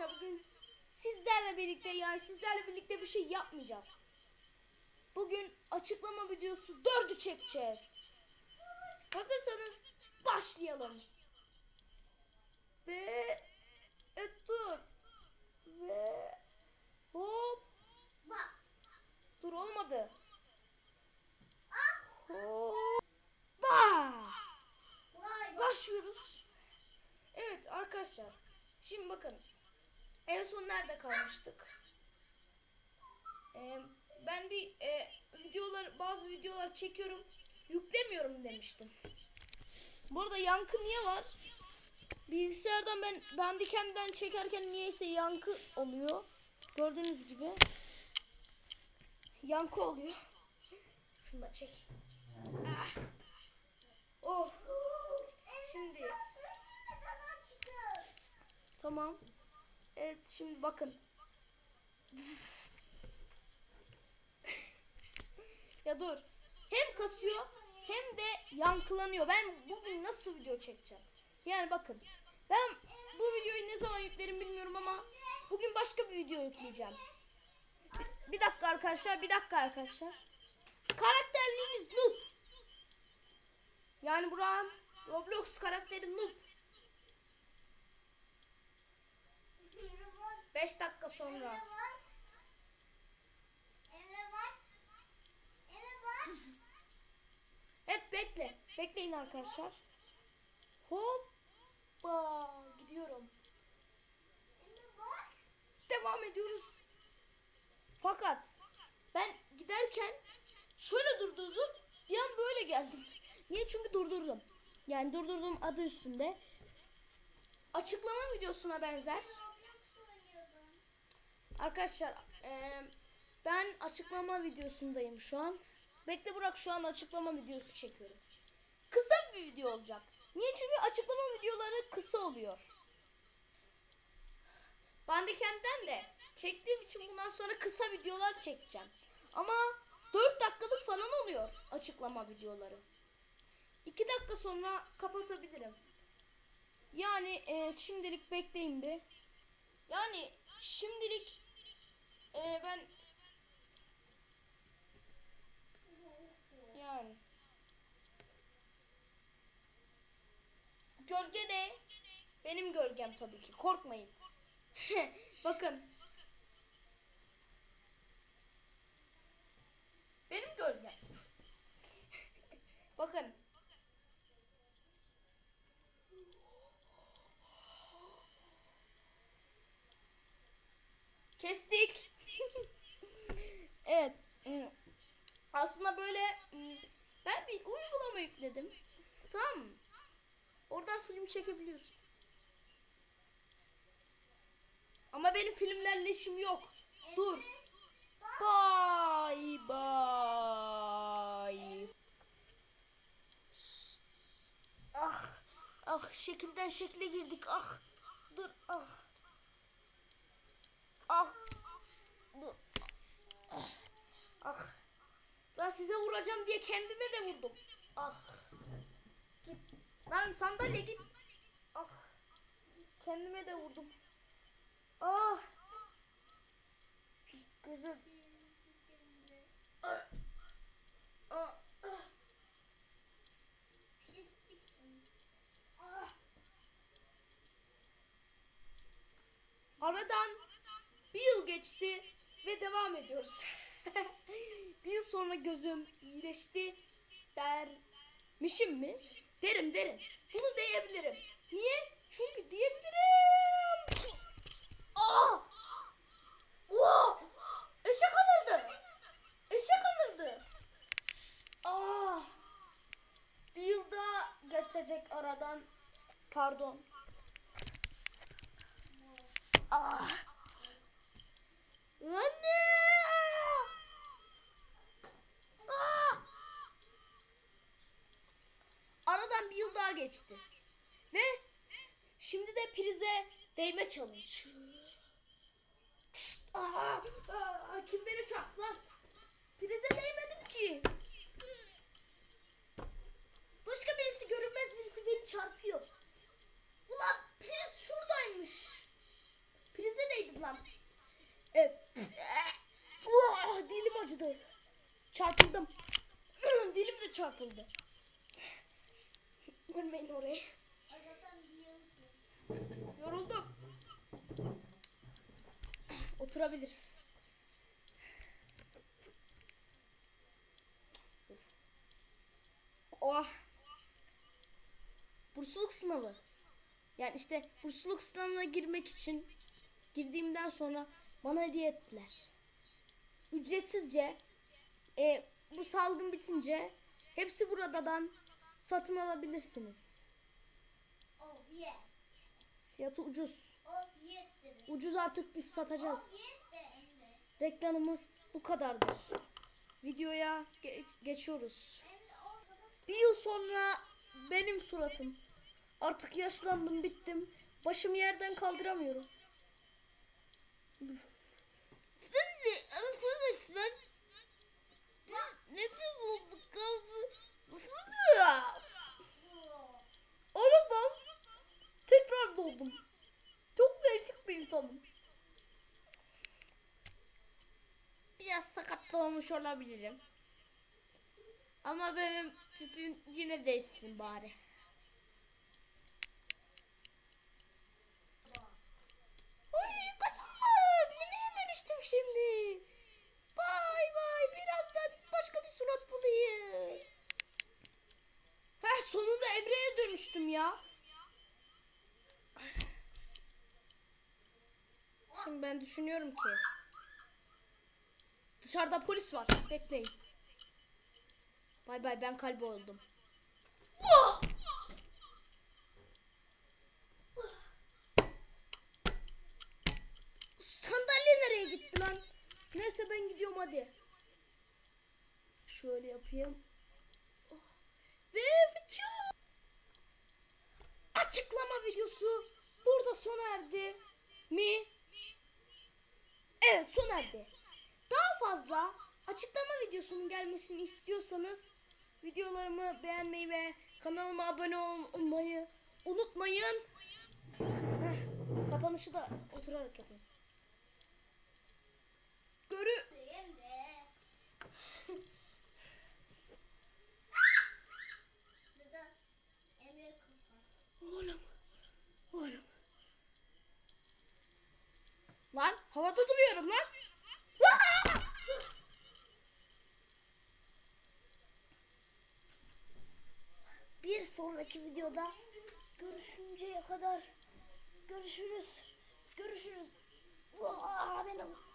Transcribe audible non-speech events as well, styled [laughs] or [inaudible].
arkadaşlar bugün sizlerle birlikte yani sizlerle birlikte bir şey yapmayacağız. Bugün açıklama videosu 4'ü çekeceğiz. Hazırsanız başlayalım. Ve et dur. Ve hop. Dur olmadı. Vay. Başlıyoruz. Evet arkadaşlar. Şimdi bakın. En son nerede kalmıştık? Ee, ben bir e, videolar bazı videolar çekiyorum. Yüklemiyorum demiştim. Bu arada yankı niye var? Bilgisayardan ben bandikemden çekerken niyeyse yankı oluyor. Gördüğünüz gibi. Yankı oluyor. Şunu da çek. Ah. Oh. Şimdi Tamam. Evet şimdi bakın. ya dur. Hem kasıyor hem de yankılanıyor. Ben bugün nasıl video çekeceğim? Yani bakın. Ben bu videoyu ne zaman yüklerim bilmiyorum ama bugün başka bir video yükleyeceğim. Bir, dakika arkadaşlar, bir dakika arkadaşlar. Karakterliğimiz noob. Yani Burak'ın Roblox karakteri noob. 5 dakika sonra. Evet bekle. Bekleyin arkadaşlar. Hoppa gidiyorum. Devam ediyoruz. Fakat ben giderken şöyle durdurdum. Bir an böyle geldim. Niye? Çünkü durdurdum. Yani durdurdum adı üstünde. Açıklama videosuna benzer. Arkadaşlar eee, ben açıklama videosundayım şu an. Bekle Burak şu an açıklama videosu çekiyorum. Kısa bir video olacak. Niye? Çünkü açıklama videoları kısa oluyor. Bandicam'den de çektiğim için bundan sonra kısa videolar çekeceğim. Ama 4 dakikalık falan oluyor açıklama videoları. 2 dakika sonra kapatabilirim. Yani e, şimdilik bekleyin bir. Yani şimdilik e, ben yani gölge ne? Benim gölgem tabii ki. Korkmayın. [laughs] Bakın. Benim gölgem. Bakın. Kestik. evet. ım, Aslında böyle ım, ben uygulama yükledim. Tamam? Oradan film çekebiliyorsun. Ama benim filmlerle işim yok. Dur. Bye bye. Ah. Ah şekilden şekle girdik. Ah. Dur. Ah. Ah. Dur. Ah. Ah. Lan size vuracağım diye kendime de vurdum. Ah. Git. Lan sandalye git. Ah. Kendime de vurdum. Ah. Gözüm. Ah. Ah. Ah. Aradan bir yıl geçti ve devam ediyoruz. [laughs] bir yıl sonra gözüm iyileşti dermişim mi? Derim derim. Bunu diyebilirim. Niye? Çünkü diyebilirim. Aa! Oha! Eşek alırdı. Eşek alırdı. Aa! Bir yıl daha geçecek aradan. Pardon. Ah. Anne! geçti. Ve şimdi de prize değme challenge. Aa, kim beni çarptı lan? Prize değmedim ki. Başka birisi görünmez birisi beni çarpıyor. Ulan priz şuradaymış. Prize değdim lan. [laughs] Evet. Oh, dilim acıdı. Çarpıldım. [clears throat] Dilim de çarpıldı. Zaten diyorsun. Yoruldum. Oturabiliriz. Dur. Oh. Bursluluk sınavı. Yani işte bursluluk sınavına girmek için girdiğimden sonra bana hediye ettiler. Ücretsizce e, bu salgın bitince hepsi buradan satın alabilirsiniz. Oh yeah. Fiyatı ucuz. Oh. Ucuz artık biz satacağız. Oh. Reklamımız bu kadardır. Videoya ge- geçiyoruz. Bir yıl sonra benim suratım. Artık yaşlandım bittim. Başımı yerden kaldıramıyorum. Sen de arkadaşlar nefes oldu kaldı. Aradan doğdum. Çok değişik bir insanım. Biraz sakatlı olmuş olabilirim. Ama benim tüpüm yine değişsin bari. Ay kaçamam. Ne yememiştim şimdi. Bay bay. Birazdan başka bir surat bulayım. Heh sonunda Emre'ye dönüştüm ya. Şimdi ben düşünüyorum ki. Dışarıda polis var. Bekleyin. Bay bay ben kalbi oldum. Sandalye nereye gitti lan? Neyse ben gidiyorum hadi. Şöyle yapayım. Ve. Açıklama videosu burada sona erdi mi? Evet sona erdi. Daha fazla açıklama videosunun gelmesini istiyorsanız videolarımı beğenmeyi ve kanalıma abone olmayı unutmayın. Heh, kapanışı da oturarak yapayım. Görü Orada duruyorum lan. Bir sonraki videoda görüşünceye kadar görüşürüz. Görüşürüz. Aa, benim.